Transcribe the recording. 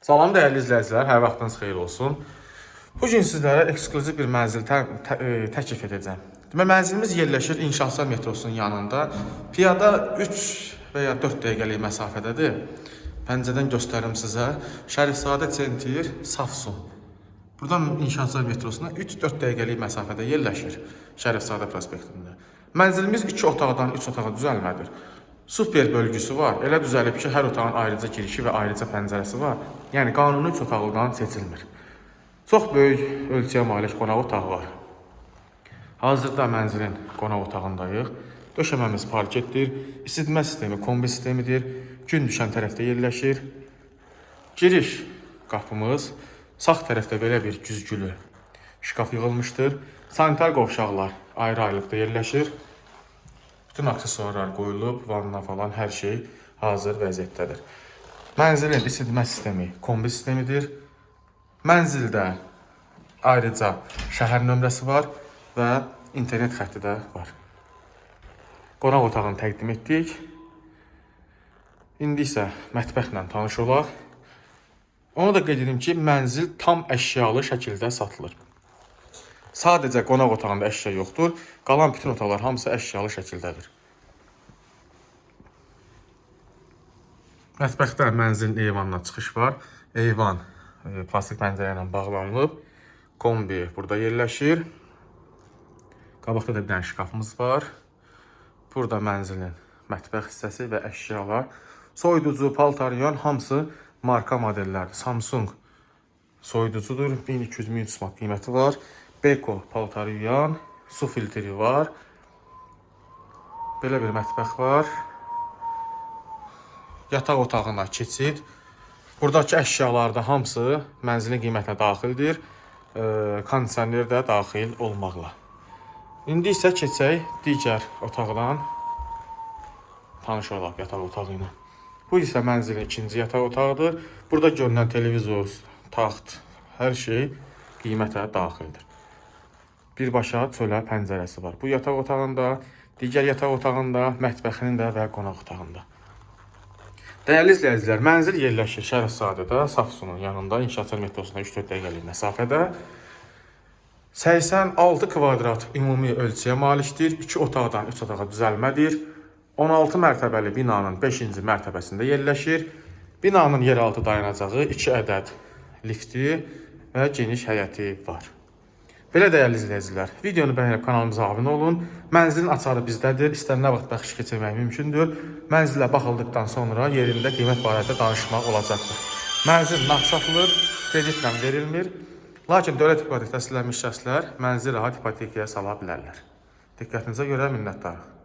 Salam dəyərli izləyicilər, hər vaxtınız xeyir olsun. Bu gün sizlərə ekskluziv bir mənzil tə tə e, təklif edəcəm. Demək, mənzilimiz yerləşir İnşaatçılar metrosunun yanında. Piyada 3 və ya 4 dəqiqəlik məsafədədir. Pəncədən göstərim sizə. Şərifzadə Centir, Safsun. Buradan İnşaatçılar metrosuna 3-4 dəqiqəlik məsafədə yerləşir Şərifzadə prospektində. Mənzilimiz 2 otaqdan 3 otağa düzəlmədir. Super bölgüsü var. Elə düzəlib ki, hər otağın ayrıca girişi və ayrıca pəncərəsi var. Yəni qanuni 3 otaqlıdan seçilmir. Çox böyük ölçüyə malik qonaq otağı var. Hazırda mənzilin qonaq otağındayıq. Döşəməmiz parketdir. İsitmə sistemi kombi sistemidir. Gün düşən tərəfdə yerləşir. Giriş qapımız sağ tərəfdə belə bir güzgülü şkaf yığılmışdır. Sanitar qovşaqlar ayrı-ayrılıqda yerləşir. Bütün aksesuarlar qoyulub, vanna falan hər şey hazır vəziyyətdədir. Mənzilin isitmə sistemi kombi sistemidir. Mənzildə ayrıca şəhər nömrəsi var və internet xətti də var. Qonaq otağını təqdim etdik. İndi isə mətbəxlə tanış olaq. Onu da qeyd edim ki, mənzil tam əşyalı şəkildə satılır. Sadəcə qonaq otağında əşya yoxdur. Qalan bütün otaqlar hamısı əşyalı şəkildədir. Mətbəxdə mənzilin eyvanına çıxış var. Eyvan e, plastik pəncərə ilə bağlanılıb. Kombi burada yerləşir. Qabaqda da bir dənə şkafımız var. Burada mənzilin mətbəx hissəsi və əşyalar. Soyuducu, paltaryon hamısı marka modellərdir. Samsung soyuducudur. 1200-1300 manat qiyməti var. Beko paltaryon, su filtri var. Belə bir mətbəx var. Yataq otağına keçid. Buradakı əşyalar da hamısı mənzilin qiymətinə daxildir. Kondisioner də daxil olmaqla. İndi isə keçək digər otaqdan tanış olaq yataq otağı ilə. Bu isə mənzilin ikinci yataq otağıdır. Burada görünən televizor, taxt, hər şey qiymətə daxildir. Birbaşa çölə pəncərəsi var. Bu yataq otağında, digər yataq otağında, mətbəxinin də və qonaq otağında. Dəyərli izləyicilər, mənzil yerləşir Şərifzadədə, Safsunun yanında, İnşaatçılar metrosuna 3-4 dəqiqəlik məsafədə. 86 kvadrat ümumi ölçüyə malikdir. 2 otaqdan 3 otağa düzəlmədir. 16 mərtəbəli binanın 5-ci mərtəbəsində yerləşir. Binanın yeraltı dayanacağı 2 ədəd lifti və geniş həyəti var. Belə dəyərli izləyicilər, videonu bəyənib kanalımıza abunə olun. Mənzilin açarı bizdədir. İstənilən vaxt bəxş keçirmək mümkündür. Mənzilə baxıldıqdan sonra yerində qiymət barədə danışmaq olacaqdır. Mənzil nağd satılır, kreditlə verilmir. Lakin dövlət ipotek təsdiqlənmiş şəxslər mənzil rahat ipotekaya sala bilərlər. Diqqətinizə görə minnətdarıq.